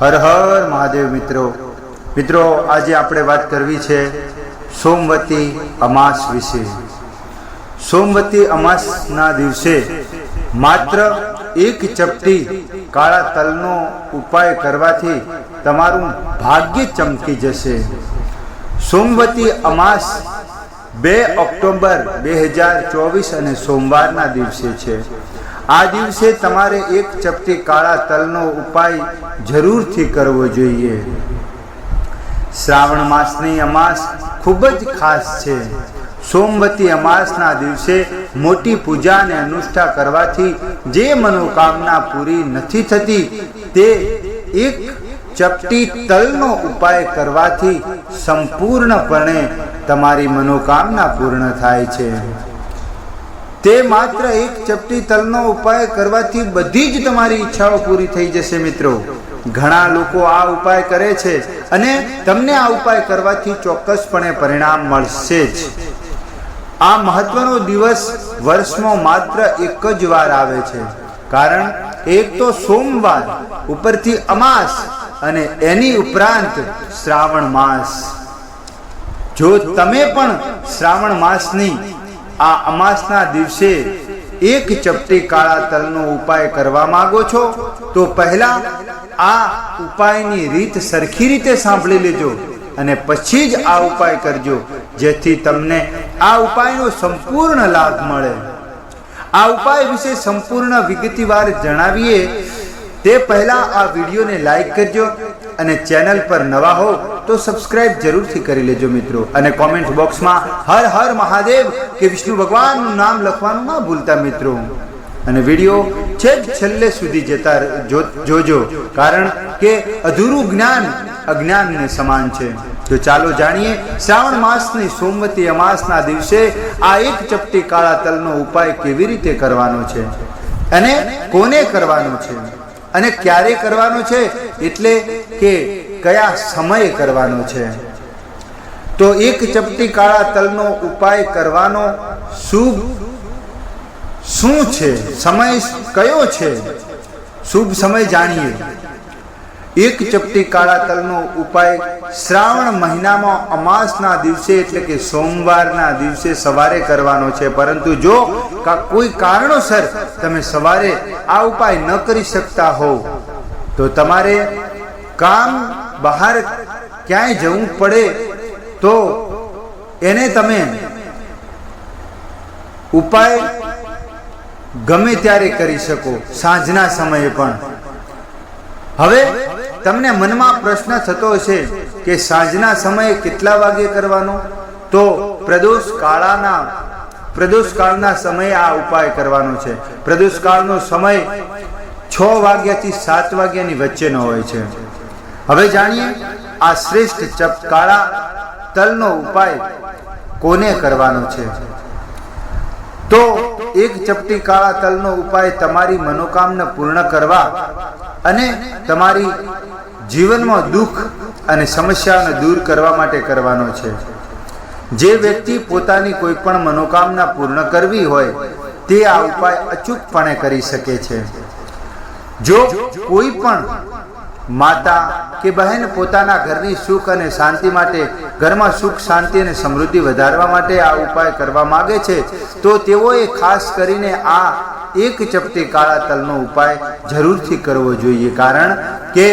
હર હર મહાદેવ મિત્રો. મિત્રો, આજે આપણે વાત કરવી છે સોમવતી અમાસ વિશે. સોમવતી અમાસના દિવસે માત્ર એક ચપટી કાળા તલનો ઉપાય કરવાથી તમારું ભાગ્ય ચમકી જશે. સોમવતી અમાસ બે ઓક્ટોબર બે હજાર ચોવીસ અને સોમવારના દિવસે છે. આ દિવસે તમારે એક ચપટી કાળા તલનો ઉપાય જરૂરથી કરવો જોઈએ. શ્રાવણ માસની અમાસ ખૂબ જ ખાસ છે. સોમવતી અમાસના દિવસે મોટી પૂજા અને અનુષ્ઠા કરવાથી જે મનોકામના પૂરી નથી થતી, તે એક ચપટી તલનો ઉપાય કરવાથી સંપૂર્ણપણે તમારી મનોકામના પૂર્ણ થાય છે. તે માત્ર એક ચપટી તલનો ઉપાય કરવાથી બધી જ તમારી ઈચ્છાઓ પૂરી થઈ જશે મિત્રો. ઘણા લોકો આ ઉપાય કરે છે અને તમને આ ઉપાય કરવાથી ચોક્કસપણે પરિણામ મળશે જ. આ મહત્વનો દિવસ વર્ષમાં માત્ર એક જ વાર આવે છે. કારણ એક તો સોમવાર, ઉપરથી અમાસ અને એની ઉપરાંત શ્રાવણ માસ. જો તમે પણ શ્રાવણ માસની આ અમાસના દિવસે એક ચપટી કાળા તલનો ઉપાય કરવા માંગો છો? તો પહેલા આ ઉપાયની રીત સરખી રીતે સાંભળી લેજો અને પછી જ આ ઉપાય કરજો, જેથી તમને આ ઉપાયનો સંપૂર્ણ લાભ મળે. આ ઉપાય વિશે સંપૂર્ણ વિગતવાર જણાવીએ તે પહેલા આ વિડીયોને લાઈક કરજો અને ચેનલ પર નવા હો તો સબસ્ક્રાઇબ જરૂરથી કરી લેજો મિત્રો. અને કોમેન્ટ બોક્સમાં હર હર મહાદેવ કે વિષ્ણુ ભગવાનનું નામ લખવાનું ના ભૂલતા મિત્રો. અને વીડિયો છેક છેલ્લે સુધી જતા જોજો. કારણ કે અધૂરું જ્ઞાન અજ્ઞાનને સમાન છે. તો ચાલો જાણીએ, શ્રાવણ માસની સોમવતી અમાસના દિવસે આ એક ચપટી કાળા તલનો ઉપાય કેવી રીતે કરવાનો છે? અને કોને કરવાનો છે? અને ક્યારે કરવાનો છે? એટલે કે કયા સમયે કરવાનો છે? તો એક ચપટી કાળા તલનો ઉપાય કરવાનો શુભ શું છે? સમય કયો છે? શુભ સમય જાણીએ. એક ચપટી કાળા તલનો ઉપાય શ્રાવણ મહિનામાં અમાસના દિવસે એટલે કે સોમવારના દિવસે સવારે કરવાનો છે. પરંતુ જો કોઈ કારણોસર તમે સવારે આ ઉપાય ન કરી શકતા હો તો તમારે કામ બહાર ક્યાંય જવું પડે, તો એને તમે ઉપાય ગમે ત્યારે કરી શકો. સાંજના સમયે પણ. હવે તમને મનમાં પ્રશ્ન થતો હશે કે સાંજના સમયે કેટલા વાગે કરવાનો? તો પ્રદોષ કાળાના પ્રદોષ કાળના સમયે આ ઉપાય કરવાનો છે. પ્રદોષ કાળનો સમય છ વાગ્યાથી સાત વાગ્યાની વચ્ચેનો હોય છે. હવે જાણીએ આ શ્રેષ્ઠ ચપકાળા તલનો ઉપાય કોને કરવાનો છે? તો એક ચપટી કાળા તલનો ઉપાય તમારી મનોકામના પૂર્ણ કરવા અને તમારી જીવનમાં દુઃખ અને સમસ્યાઓને દૂર કરવા માટે કરવાનો છે. જે વ્યક્તિ પોતાની કોઈ પણ મનોકામના પૂર્ણ કરવી હોય, તે આ ઉપાય અચૂકપણે કરી શકે છે. જો કોઈ પણ માતા કે બહેન પોતાના ઘરની સુખ અને શાંતિ માટે, ઘરમાં સુખ, શાંતિ અને સમૃદ્ધિ વધારવા માટે આ ઉપાય કરવા માંગે છે, તો તેઓએ ખાસ કરીને આ એક ચપટી કાળા તલનો ઉપાય જરૂરથી કરવો જોઈએ. કારણ કે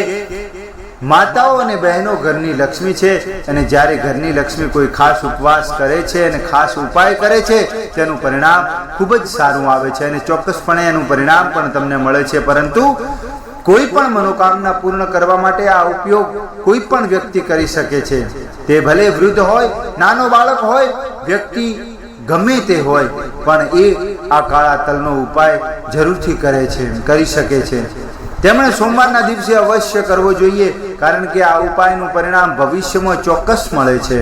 માતાઓ અને બહેનો ઘરની લક્ષ્મી છે અને જ્યારે ઘરની લક્ષ્મી કોઈ ખાસ ઉપવાસ કરે છે અને ખાસ ઉપાય કરે છે, તેનું પરિણામ ખૂબ જ સારું આવે છે અને ચોક્કસપણે એનું પરિણામ પણ તમને મળે છે. પરંતુ કોઈ પણ મનોકામના પૂર્ણ કરવા માટે આ ઉપયોગ કોઈ પણ વ્યક્તિ કરી શકે છે. તે ભલે વૃદ્ધ હોય, નાનો બાળક હોય, વ્યક્તિ ગમે તે હોય, પણ એ આ કાળા તલનો ઉપાય જરૂરથી કરે છે, કરી શકે છે. તેમણે સોમવારના દિવસે અવશ્ય કરવો જોઈએ, કારણ કે આ ઉપાયનું પરિણામ ભવિષ્યમાં ચોક્કસ મળે છે.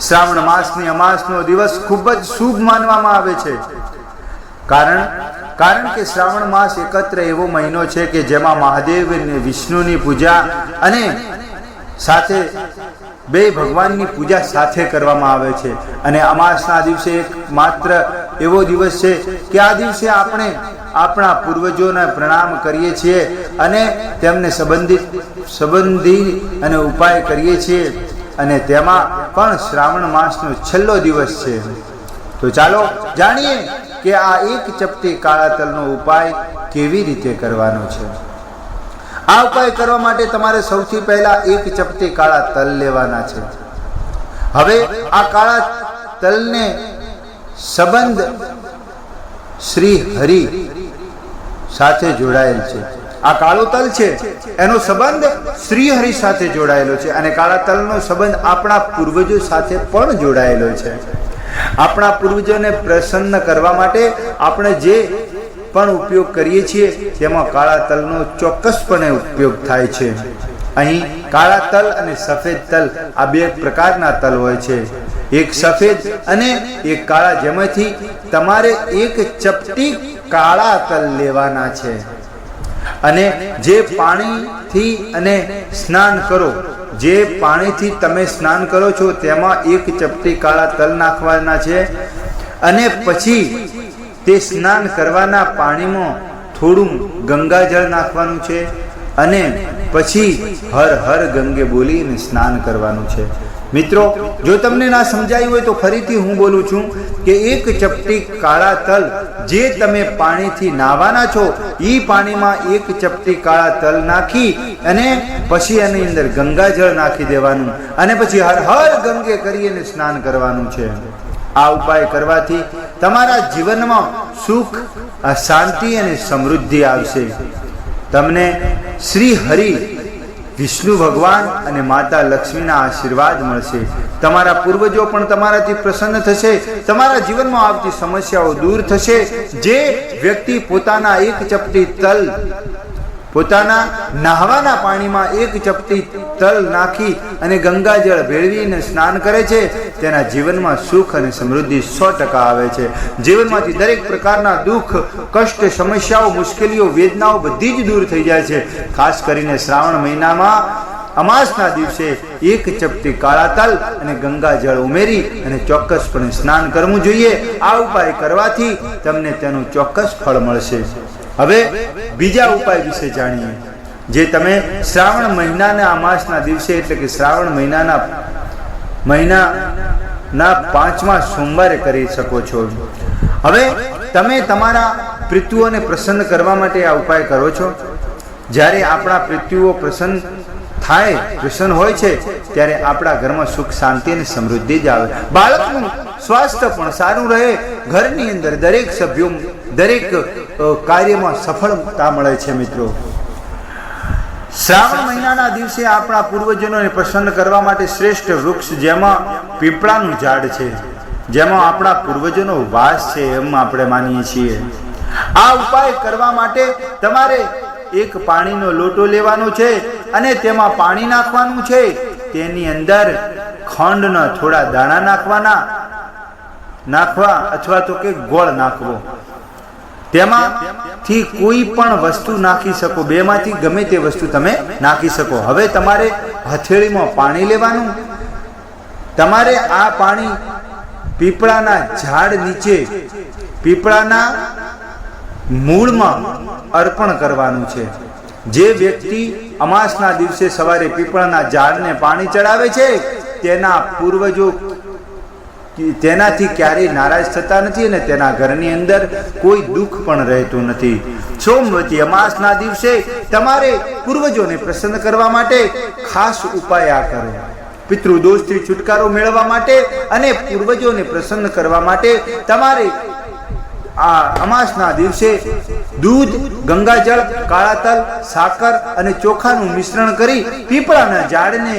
શ્રાવણ માસની અમાસનો દિવસ ખૂબ જ શુભ માનવામાં આવે છે. કારણ કારણ કે શ્રાવણ માસ એકત્ર એવો મહિનો છે કે જેમાં મહાદેવ અને વિષ્ણુની પૂજા અને સાથે બે ભગવાનની પૂજા સાથે કરવામાં આવે છે. અને અમાસના દિવસે એક માત્ર એવો દિવસ છે કે આ દિવસે આપણે આપણા પૂર્વજોને પ્રણામ કરીએ છીએ અને તેમને સંબંધિત, સંબંધી અને ઉપાય કરીએ છીએ. અને તેમાં પણ શ્રાવણ માસનો છેલ્લો દિવસ છે. તો ચાલો જાણીએ કે આ એક ચપટી કાળા તલનો ઉપાય કેવી રીતે કરવાનો છે? આ ઉપાય કરવા માટે તમારે સૌથી પહેલા એક ચપટી કાળા તલ લેવાના છે. હવે આ કાળા તલને સંબંધ શ્રી હરિ સાથે જોડાયેલ છે. આ કાળો તલ છે, એનો સંબંધ શ્રી હરિ સાથે જોડાયેલો છે અને કાળા તલનો સંબંધ આપણા પૂર્વજો સાથે પણ જોડાયેલો છે. આપણા પૂર્વજોને પ્રસન્ન કરવા માટે આપણે જે પણ ઉપયોગ કરીએ છીએ, તેમાં કાળા તલનો ચોક્કસપણે ઉપયોગ થાય છે. અહીં કાળા તલ અને સફેદ તલ આ બે પ્રકારના તલ હોય છે. એક સફેદ અને એક કાળા, જેમાંથી તમારે એક ચપટી કાળા તલ લેવાના છે. અને જે પાણીથી અને સ્નાન કરો જે પાણીથી તમે સ્નાન કરો છો, તેમાં એક ચપટી કાળા તલ નાખવાના છે અને પછી તે સ્નાન કરવાના પાણીમાં થોડું ગંગાજળ નાખવાનું છે અને પછી હર હર ગંગે બોલીને સ્નાન કરવાનું છે. મિત્રો, જો તમને ના સમજાયું હોય તો ફરીથી હું બોલું છું કે એક ચપટી કાળા તલ જે તમે પાણીથી નાવાના છો એ પાણીમાં એક ચપટી કાળા તલ નાખી અને પછી એની અંદર ગંગાજળ નાખી દેવાનું અને પછી હર હર ગંગે કરીને સ્નાન કરવાનું છે. આ ઉપાય કરવાથી તમારા જીવનમાં સુખ શાંતિ અને સમૃદ્ધિ આવશે. તમને શ્રી હરિ વિષ્ણુ ભગવાન અને માતા લક્ષ્મીના આશીર્વાદ મળશે. તમારા પૂર્વજો પણ તમારાથી પ્રસન્ન થશે. તમારા જીવનમાં આવતી સમસ્યાઓ દૂર થશે. જે વ્યક્તિ પોતાના એક ચપટી તલ પોતાના નહાવાના પાણીમાં એક ચપટી તલ નાખી અને ગંગાજળ ભેળવીને સ્નાન કરે છે. તેના જીવનમાં સુખ અને સમૃદ્ધિ સો ટકા આવે છે. જીવનમાંથી દરેક પ્રકારના દુઃખ, કષ્ટ, સમસ્યાઓ, મુશ્કેલીઓ, વેદનાઓ બધી જ દૂર થઈ જાય છે. ખાસ કરીને શ્રાવણ મહિનામાં અમાસના દિવસે એક ચપટી કાળા તલ અને ગંગાજળ ઉમેરી અને ચોક્કસપણે સ્નાન કરવું જોઈએ. આ ઉપાય કરવાથી તમને તેનું ચોક્કસ ફળ મળશે. હવે બીજા ઉપાય વિશે જાણીએ, જે તમે શ્રાવણ મહિનાના અમાસના દિવસે એટલે કે શ્રાવણ મહિનાના મહિનાના પાંચમા સોમવારે કરી શકો છો. હવે તમે તમારા પૃથ્વીઓને પ્રસન્ન કરવા માટે આ ઉપાય કરો છો. જ્યારે આપણા પૃથ્વીઓ પ્રસન્ન થાય, પ્રસન્ન હોય છે, ત્યારે આપણા ઘરમાં સુખ, શાંતિ અને સમૃદ્ધિ જ આવે. બાળકનું સ્વાસ્થ્ય પણ સારું રહે, ઘરની અંદર દરેક સભ્યો, દરેક કાર્યમાં સફળતા મળે છે મિત્રો. શ્રાવણ મહિનાના દિવસે આપણા પૂર્વજનોને પ્રસન્ન કરવા માટે શ્રેષ્ઠ વૃક્ષ જેમાં પીપળાનું ઝાડ છે, જેમાં આપણા પૂર્વજોનો વાસ છે એમ આપણે માનીએ છીએ. આ ઉપાય કરવા માટે તમારે એક પાણીનો લોટો લેવાનો છે અને તેમાં પાણી નાખવાનું છે. તેની અંદર ખંડના થોડા દાણા નાખવાના નાખવા અથવા તો કે ગોળ નાખવો. તેમાંથી કોઈ પણ વસ્તુ નાખી શકો. બેમાંથી ગમે તે વસ્તુ તમે નાખી શકો. હવે તમારે હથેળીમાં પાણી લેવાનું. તમારે આ પાણી પીપળાના ઝાડ નીચે, પીપળાના મૂળમાં અર્પણ કરવાનું છે. જે વ્યક્તિ અમાસના દિવસે સવારે પીપળાના ઝાડને પાણી ચડાવે છે, તેના પૂર્વજો તેનાથી ક્યારેય નારાજ થતા નથી અને તેના ઘરની અંદર કોઈ દુઃખ પણ રહેતું નથી. સોમવતી અમાસના દિવસે તમારે પૂર્વજોને પ્રસન્ન કરવા માટે ખાસ ઉપાય આ કરો. પિતૃદોષથી છુટકારો મેળવવા માટે અને પૂર્વજોને પ્રસન્ન કરવા માટે તમારે આ અમાસના દિવસે દૂધ, ગંગાજળ, કાળા તલ, સાકર અને ચોખાનું મિશ્રણ કરી પીપળાના ઝાડને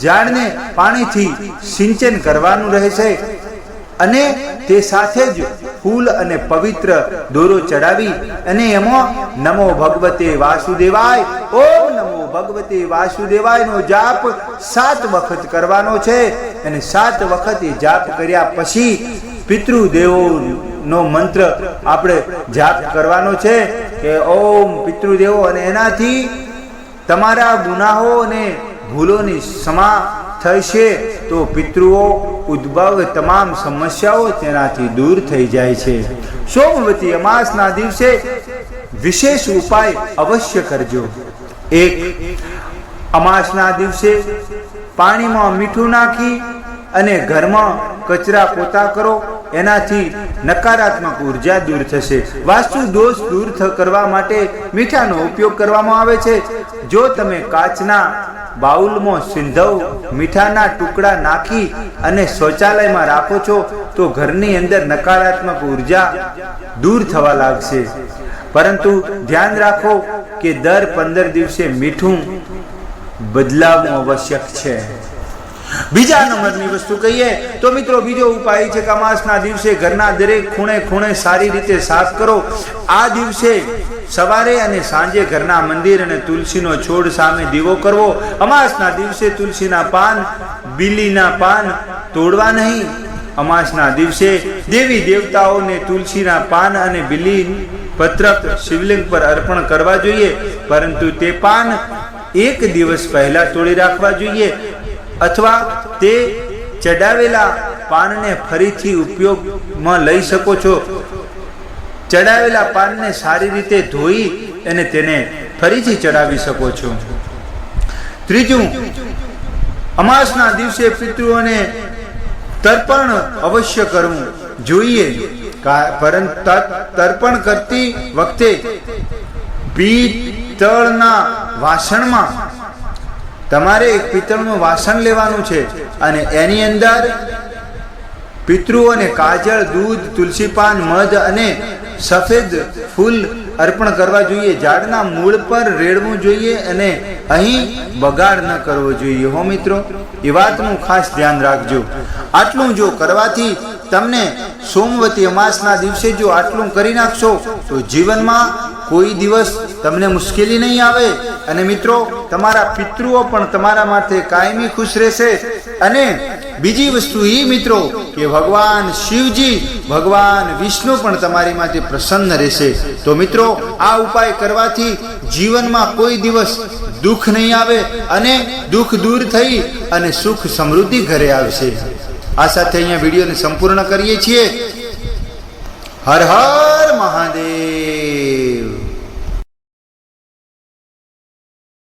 ઝાડને પાણીથી સિંચન કરવાનું રહેશે અને તે સાથે જ ફૂલ અને પવિત્ર દોરો ચડાવી અને એમાં નમો ભગવતે વાસુદેવાય, ઓમ નમો ભગવતે વાસુદેવાય નો જાપ સાત વખત કરવાનો છે અને સાત વખત એ જાપ કર્યા પછી પિતૃદેવો નો મંત્ર આપણે જાપ કરવાનો છે કે ઓમ પિતૃદેવો અને એનાથી તમારા ગુનાહો અને ભૂલોની ક્ષમા થશે તો પિતૃઓ ઉદ્ભવ તમામ સમસ્યાઓ તેનાથી દૂર થઈ જાય છે. સોમવતી અમાસના દિવસે વિશેષ ઉપાય અવશ્ય કરજો. એક, અમાસના દિવસે પાણીમાં મીઠું નાખી અને ઘરમાં કચરા પોતા કરો, એનાથી નકારાત્મક ઊર્જા દૂર થશે. વાસ્તુ દોષ દૂર કરવા માટે મીઠાનો ઉપયોગ કરવામાં આવે છે. જો તમે કાચના બાઉલમાં સિંધવ મીઠાના ટુકડા નાખી અને શૌચાલયમાં રાખો છો તો ઘરની અંદર નકારાત્મક ઊર્જા દૂર થવા લાગશે. પરંતુ ધ્યાન રાખો કે દર પંદર દિવસે મીઠું બદલાવવું આવશ્યક છે. બીજા નંબરની વસ્તુ કહીએ તો મિત્રો બીજો ઉપાય છે કમાસના દિવસે ઘરના દરેક ખૂણે ખૂણે સારી રીતે સાફ કરો. આ દિવસે સવારે અને સાંજે ઘરના મંદિર અને તુલસીનો છોડ સામે દીવો કરવો. અમાસના દિવસે તુલસીના પાન, બીલીના પાન તોડવા નહીં. અમાસના દિવસે દેવી દેવતાઓને તુલસીના પાન અને બીલી પત્રક શિવલિંગ પર અર્પણ કરવા જોઈએ. પરંતુ તે પાન એક દિવસ પહેલા તોડી રાખવા જોઈએ. અથવા તે ચડાવેલા પાનને ફરીથી ઉપયોગમાં લઈ શકો છો. ચડાવેલા પાનને સારી રીતે ધોઈ અને તેને ફરીથી ચડાવી શકો છો. ત્રીજું, અમાસના દિવસે પિતૃઓને તર્પણ અવશ્ય કરવું જોઈએ. પરંતુ તર્પણ કરતી વખતે પિત્તળના વાસણમાં તમારે એક પિત્તળનું વાસણ લેવાનું છે અને એની અંદર પિતૃઓને કાજળ, દૂધ તુલસી પાન મધ અને સફેદ ફૂલ અર્પણ કરવા જોઈએ. ઝાડના મૂળ પર રેડવું જોઈએ અને અહીં બગાડ ન કરવો જોઈએ. હો મિત્રો, એ વાતનું ખાસ ધ્યાન રાખજો. આટલું જો કરવાથી તમને સોમવતી અમાસના દિવસે જો આટલું કરી નાખશો, તો જીવનમાં કોઈ દિવસ તમને મુશ્કેલી નહીં આવે અને મિત્રો, તમારા પિતૃઓ પણ તમારા માટે કાયમી ખુશ રહેશે. અને બીજી વસ્તુ એ મિત્રો, કે ભગવાન શિવજી, ભગવાન વિષ્ણુ પણ તમારી માટે પ્રસન્ન રહેશે. તો મિત્રો, આ ઉપાય કરવાથી જીવનમાં કોઈ દિવસ દુઃખ નહીં આવે અને દુઃખ દૂર થઈ અને સુખ સમૃદ્ધિ ઘરે આવશે. આ સાથે અહીંયા વિડીયોને સંપૂર્ણ કરીએ છીએ. હર હર